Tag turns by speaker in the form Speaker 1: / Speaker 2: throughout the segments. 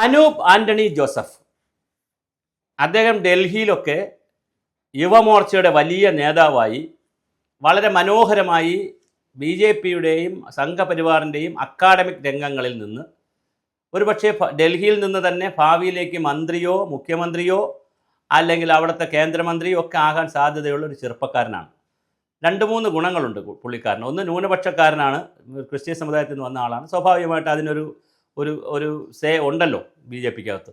Speaker 1: Anoop Antony Joseph. അദ്ദേഹം ഡൽഹിയിലൊക്കെ യുവമോർച്ചയുടെ വലിയ നേതാവായി വളരെ മനോഹരമായി ബി ജെ പിയുടെയും സംഘപരിവാറിന്റെയും അക്കാഡമിക് രംഗങ്ങളിൽ നിന്ന് ഒരുപക്ഷെ ഡൽഹിയിൽ നിന്ന് തന്നെ ഭാവിയിലേക്ക് മന്ത്രിയോ മുഖ്യമന്ത്രിയോ അല്ലെങ്കിൽ അവിടുത്തെ കേന്ദ്രമന്ത്രിയോ ഒക്കെ ആകാൻ സാധ്യതയുള്ള ഒരു ചെറുപ്പക്കാരനാണ്. രണ്ട് മൂന്ന് ഗുണങ്ങളുണ്ട് പുള്ളിക്കാരൻ ഒന്ന് ന്യൂനപക്ഷക്കാരനാണ്. ക്രിസ്ത്യൻ സമുദായത്തിൽ നിന്ന് വന്ന ആളാണ്. സ്വാഭാവികമായിട്ട് അതിനൊരു ഒരു ഒരു സേ ഉണ്ടല്ലോ ബി ജെ പിക്കകത്ത്.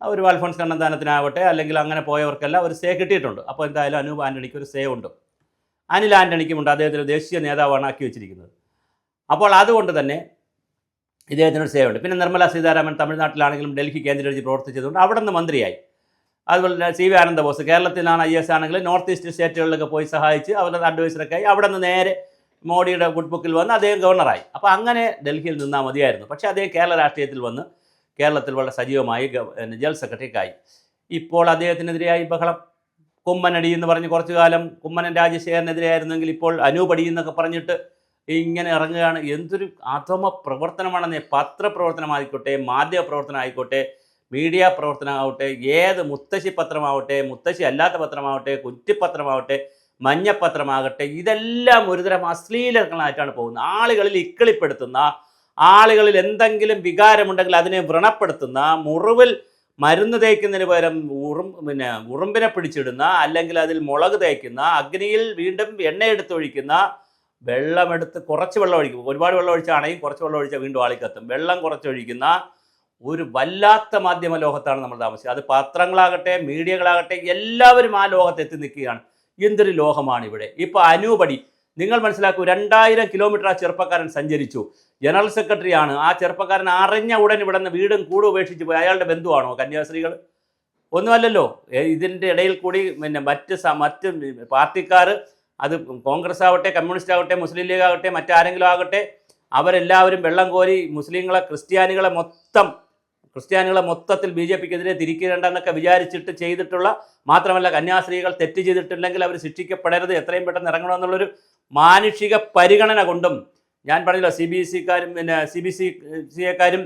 Speaker 1: ഒരു അൽഫോൺസ് കണ്ണന്താനത്തിനാവട്ടെ അല്ലെങ്കിൽ അങ്ങനെ പോയവർക്കെല്ലാം ഒരു സേ കിട്ടിയിട്ടുണ്ട്. അപ്പോൾ എന്തായാലും അനൂപ് ആന്റണിക്ക് ഒരു സേ ഉണ്ട്. അനിൽ ആന്റണിക്കുമുണ്ട് അദ്ദേഹത്തിന് ദേശീയ നേതാവാണ് ആക്കി വെച്ചിരിക്കുന്നത്. അപ്പോൾ അതുകൊണ്ട് തന്നെ ഇദ്ദേഹത്തിനൊരു ഉണ്ട്. പിന്നെ നിർമ്മല സീതാരാമൻ തമിഴ്നാട്ടിലാണെങ്കിലും ഡൽഹി കേന്ദ്രീകരിച്ച് പ്രവർത്തിച്ചതുകൊണ്ട് അവിടെ നിന്ന് മന്ത്രിയായി. അതുപോലെ തന്നെ സി വി ആനന്ദബോസ് കേരളത്തിലാണ് ഐ എസ് ആണെങ്കിൽ നോർത്ത് ഈസ്റ്റ് സ്റ്റേറ്റുകളിലൊക്കെ പോയി സഹായിച്ച് അവരുടെ അഡ്വൈസറൊക്കെ ആയി. അവിടെ നിന്ന് നേരെ മോഡിയുടെ ഗുഡ് ബുക്കിൽ വന്ന് അദ്ദേഹം ഗവർണറായി അപ്പോൾ അങ്ങനെ ഡൽഹിയിൽ നിന്നാൽ മതിയായിരുന്നു. പക്ഷേ അദ്ദേഹം കേരള രാഷ്ട്രീയത്തിൽ വന്ന് കേരളത്തിൽ വളരെ സജീവമായി ജനറൽ സെക്രട്ടറിക്കായി ഇപ്പോൾ അദ്ദേഹത്തിനെതിരെയായി ബഹളം. കുമ്മനടി എന്ന് പറഞ്ഞ് കുറച്ചു കാലം കുമ്മനൻ രാജശേഖരനെതിരെയായിരുന്നെങ്കിൽ ഇപ്പോൾ അനൂപടി എന്നൊക്കെ പറഞ്ഞിട്ട് ഇങ്ങനെ ഇറങ്ങുകയാണ്. എന്തൊരു അധമ പ്രവർത്തനമാണെന്നേ. പത്രപ്രവർത്തനമായിക്കോട്ടെ മാധ്യമ പ്രവർത്തനം ആയിക്കോട്ടെ മീഡിയ പ്രവർത്തനമാവട്ടെ ഏത് മുത്തശ്ശി പത്രമാവട്ടെ മുത്തശ്ശി അല്ലാത്ത പത്രമാവട്ടെ കുറ്റിപ്പത്രമാവട്ടെ മഞ്ഞപ്പത്രമാകട്ടെ ഇതെല്ലാം ഒരുതരം അശ്ലീലങ്ങളായിട്ടാണ് പോകുന്നത്. ആളുകളിൽ ഇക്കിളിപ്പെടുത്തുന്ന ആളുകളിൽ എന്തെങ്കിലും വികാരമുണ്ടെങ്കിൽ അതിനെ വ്രണപ്പെടുത്തുന്ന മുറിവിൽ മരുന്ന് തേക്കുന്നതിന് പകരം ഉറും പിന്നെ ഉറുമ്പിനെ പിടിച്ചിടുന്ന അല്ലെങ്കിൽ അതിൽ മുളക് തേക്കുന്ന അഗ്നിയിൽ വീണ്ടും എണ്ണയെടുത്തൊഴിക്കുന്ന വെള്ളമെടുത്ത് കുറച്ച് വെള്ളം ഒഴിക്കും. ഒരുപാട് വെള്ളം ഒഴിച്ചാണെങ്കിൽ കുറച്ച് വെള്ളം ഒഴിച്ചാൽ വീണ്ടും ആളിക്കത്തും. വെള്ളം കുറച്ചൊഴിക്കുന്ന ഒരു വല്ലാത്ത മാധ്യമ ലോകത്താണ് നമ്മൾ താമസിച്ചത് അത് പത്രങ്ങളാകട്ടെ മീഡിയകളാകട്ടെ എല്ലാവരും ആ ലോകത്തെത്തി നിൽക്കുകയാണ്. എന്തൊരു ലോഹമാണ് ഇവിടെ ഇപ്പോൾ അനൂപടി നിങ്ങൾ മനസ്സിലാക്കൂ രണ്ടായിരം കിലോമീറ്റർ ആ ചെറുപ്പക്കാരൻ സഞ്ചരിച്ചു. ജനറൽ സെക്രട്ടറിയാണ്. ആ ചെറുപ്പക്കാരൻ അറിഞ്ഞ ഉടൻ ഇവിടെ നിന്ന് വീടും കൂടും ഉപേക്ഷിച്ച് പോയി. അയാളുടെ ബന്ധുവാണോ കന്യാസ്ത്രീകൾ? ഒന്നുമല്ലല്ലോ. ഇതിന്റെ ഇടയിൽ കൂടി പിന്നെ മറ്റ് മറ്റ് പാർട്ടിക്കാർ അത് കോൺഗ്രസ് ആവട്ടെ കമ്മ്യൂണിസ്റ്റ് ആവട്ടെ മുസ്ലിം ലീഗ് ആകട്ടെ മറ്റാരെങ്കിലും ആകട്ടെ അവരെല്ലാവരും വെള്ളം കോരി മുസ്ലിങ്ങളെ ക്രിസ്ത്യാനികളെ മൊത്തം ക്രിസ്ത്യാനികളെ മൊത്തത്തിൽ ബി ജെ പിക്കെതിരെ തിരിക്കേണ്ടെന്നൊക്കെ വിചാരിച്ചിട്ട് ചെയ്തിട്ടുള്ള മാത്രമല്ല കന്യാസ്ത്രീകൾ തെറ്റ് ചെയ്തിട്ടില്ലെങ്കിൽ അവർ ശിക്ഷിക്കപ്പെടരുത് എത്രയും പെട്ടെന്ന് ഇറങ്ങണമെന്നുള്ളൊരു മാനുഷിക പരിഗണന കൊണ്ടും ഞാൻ പറഞ്ഞില്ല സി ബി എസ് സിക്കാരും പിന്നെ സി ബി സി സി എക്കാരും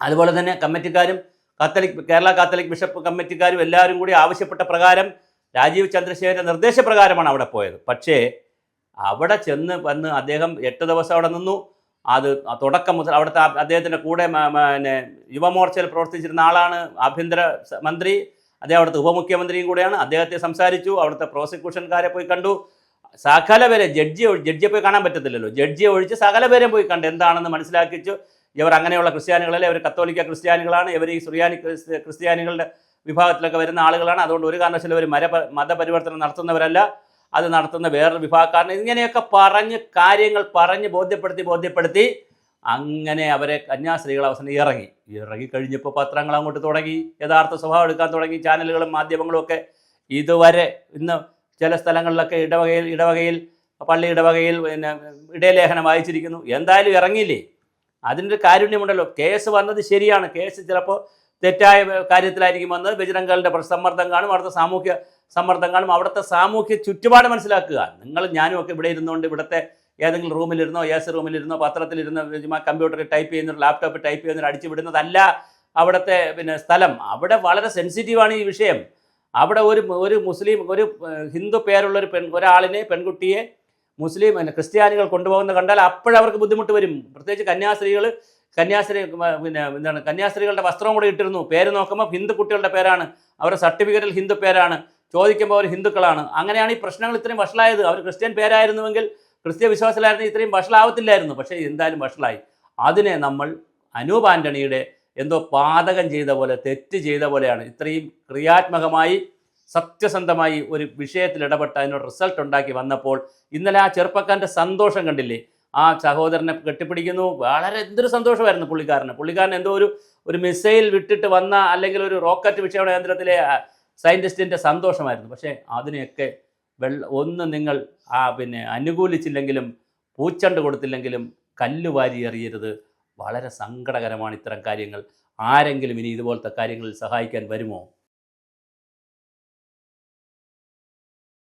Speaker 1: അതുപോലെ തന്നെ കമ്മിറ്റിക്കാരും കാത്തലിക് കേരള കാത്തലിക് ബിഷപ്പ് കമ്മിറ്റിക്കാരും എല്ലാവരും കൂടി ആവശ്യപ്പെട്ട പ്രകാരം രാജീവ് ചന്ദ്രശേഖരന്റെ നിർദ്ദേശപ്രകാരമാണ് അവിടെ പോയത്. പക്ഷേ അവിടെ ചെന്ന് വന്ന് അദ്ദേഹം എട്ട് ദിവസം അവിടെ നിന്നു. അത് തുടക്കം മുതൽ അവിടുത്തെ അദ്ദേഹത്തിന്റെ കൂടെ പിന്നെ യുവമോർച്ചയിൽ പ്രവർത്തിച്ചിരുന്ന ആളാണ് ആഭ്യന്തര മന്ത്രി അദ്ദേഹം അവിടുത്തെ ഉപമുഖ്യമന്ത്രിയും കൂടെയാണ്. അദ്ദേഹത്തെ സംസാരിച്ചു അവിടുത്തെ പ്രോസിക്യൂഷൻകാരെ പോയി കണ്ടു. സകല പേരെ ജഡ്ജി ജഡ്ജിയെ പോയി കാണാൻ പറ്റത്തില്ലല്ലോ. ജഡ്ജിയെ ഒഴിച്ച് സകല പേരെയും പോയി കണ്ട് എന്താണെന്ന് മനസ്സിലാക്കിച്ചു. ഇവർ അങ്ങനെയുള്ള ക്രിസ്ത്യാനികളല്ലേ? ഇവർ കത്തോലിക്ക ക്രിസ്ത്യാനികളാണ്. ഇവർ ഈ സുറിയാനി ക്രിസ്ത്യാനികളുടെ വിഭാഗത്തിലൊക്കെ വരുന്ന ആളുകളാണ്. അതുകൊണ്ട് ഒരു കാരണവശാലും ഇവർ മര മതപരിവർത്തനം നടത്തുന്നവരല്ല. അത് നടത്തുന്ന വേറൊരു വിഭാഗക്കാരൻ ഇങ്ങനെയൊക്കെ പറഞ്ഞ് കാര്യങ്ങൾ പറഞ്ഞ് ബോധ്യപ്പെടുത്തി ബോധ്യപ്പെടുത്തി അങ്ങനെ അവരെ കന്യാസ്ത്രീകൾ അവസാനം ഇറങ്ങി. ഇറങ്ങി കഴിഞ്ഞപ്പോൾ പത്രങ്ങൾ അങ്ങോട്ട് തുടങ്ങി യഥാർത്ഥ സ്വഭാവം എടുക്കാൻ തുടങ്ങി ചാനലുകളും മാധ്യമങ്ങളും ഒക്കെ ഇതുവരെ ഇന്ന് ചില സ്ഥലങ്ങളിലൊക്കെ ഇടവകയിൽ ഇടവകയിൽ പള്ളി ഇടവകയിൽ പിന്നെ ഇടയലേഖനം വായിച്ചിരിക്കുന്നു. എന്തായാലും ഇറങ്ങിയില്ലേ? അതിന്റെ കാരുണ്യമുണ്ടല്ലോ. കേസ് വന്നത് ശരിയാണ്. കേസ് ചിലപ്പോൾ തെറ്റായ കാര്യത്തിലായിരിക്കും വന്നത്. ബജരംഗളുടെ സമ്മർദ്ദം കാണും. അവിടുത്തെ സാമൂഹ്യ സമ്മർദ്ദം കാണും. അവിടുത്തെ സാമൂഹ്യ ചുറ്റുപാട് മനസ്സിലാക്കുക. നിങ്ങൾ ഞാനും ഒക്കെ ഇവിടെ ഇരുന്നുകൊണ്ട് ഇവിടുത്തെ ഏതെങ്കിലും റൂമിലിരുന്നോ എ സി റൂമിലിരുന്നോ പത്രത്തിലിരുന്നോ ചുമ്മാ കമ്പ്യൂട്ടറിൽ ടൈപ്പ് ചെയ്യുന്ന ലാപ്ടോപ്പ് ടൈപ്പ് ചെയ്യുന്ന അടിച്ചു വിടുന്നതല്ല അവിടുത്തെ പിന്നെ സ്ഥലം. അവിടെ വളരെ സെൻസിറ്റീവാണ് ഈ വിഷയം. അവിടെ ഒരു ഒരു മുസ്ലിം ഒരു ഹിന്ദു പേരുള്ള ഒരു പെൺ ഒരാളിനെ പെൺകുട്ടിയെ മുസ്ലിം ക്രിസ്ത്യാനികൾ കൊണ്ടുപോകുന്നത് കണ്ടാൽ അപ്പോഴവർക്ക് ബുദ്ധിമുട്ട് വരും. പ്രത്യേകിച്ച് കന്യാസ്ത്രീകൾ കന്യാസ്ത്രീ പിന്നെ എന്താണ് കന്യാസ്ത്രീകളുടെ വസ്ത്രവും കൂടെ ഇട്ടിരുന്നു. പേര് നോക്കുമ്പോൾ ഹിന്ദു കുട്ടികളുടെ പേരാണ്. അവരുടെ സർട്ടിഫിക്കറ്റിൽ ഹിന്ദു പേരാണ്. ചോദിക്കുമ്പോൾ അവർ ഹിന്ദുക്കളാണ്. അങ്ങനെയാണ് ഈ പ്രശ്നങ്ങൾ ഇത്രയും വഷളായത്. അവർ ക്രിസ്ത്യൻ പേരായിരുന്നുവെങ്കിൽ ക്രിസ്ത്യ വിശ്വാസത്തിലായിരുന്നു ഇത്രയും വഷളാവത്തില്ലായിരുന്നു. പക്ഷേ എന്തായാലും വഷളായി. അതിനെ നമ്മൾ അനൂപ് ആന്റണിയുടെ എന്തോ പാതകം ചെയ്ത പോലെ തെറ്റ് ചെയ്ത പോലെയാണ്. ഇത്രയും ക്രിയാത്മകമായി സത്യസന്ധമായി ഒരു വിഷയത്തിൽ ഇടപെട്ട് അതിനൊരു റിസൾട്ട് ഉണ്ടാക്കി വന്നപ്പോൾ ഇന്നലെ ആ ചെറുപ്പക്കാരന്റെ സന്തോഷം കണ്ടില്ലേ? ആ സഹോദരനെ കെട്ടിപ്പിടിക്കുന്നു. വളരെ എന്തൊരു സന്തോഷമായിരുന്നു പുള്ളിക്കാരന്. പുള്ളിക്കാരൻ എന്തോ ഒരു ഒരു മിസൈൽ വിട്ടിട്ട് വന്ന അല്ലെങ്കിൽ ഒരു റോക്കറ്റ് വിക്ഷേപണ കേന്ദ്രത്തിലെ സയന്റിസ്റ്റിന്റെ സന്തോഷമായിരുന്നു. പക്ഷേ അതിനെയൊക്കെ വെള്ള ഒന്ന് നിങ്ങൾ ആ പിന്നെ അനുകൂലിച്ചില്ലെങ്കിലും പൂച്ചണ്ട് കൊടുത്തില്ലെങ്കിലും കല്ല് വാരി എറിയരുത്. വളരെ സങ്കടകരമാണ് ഇത്തരം കാര്യങ്ങൾ. ആരെങ്കിലും ഇനി ഇതുപോലത്തെ കാര്യങ്ങളിൽ സഹായിക്കാൻ വരുമോ?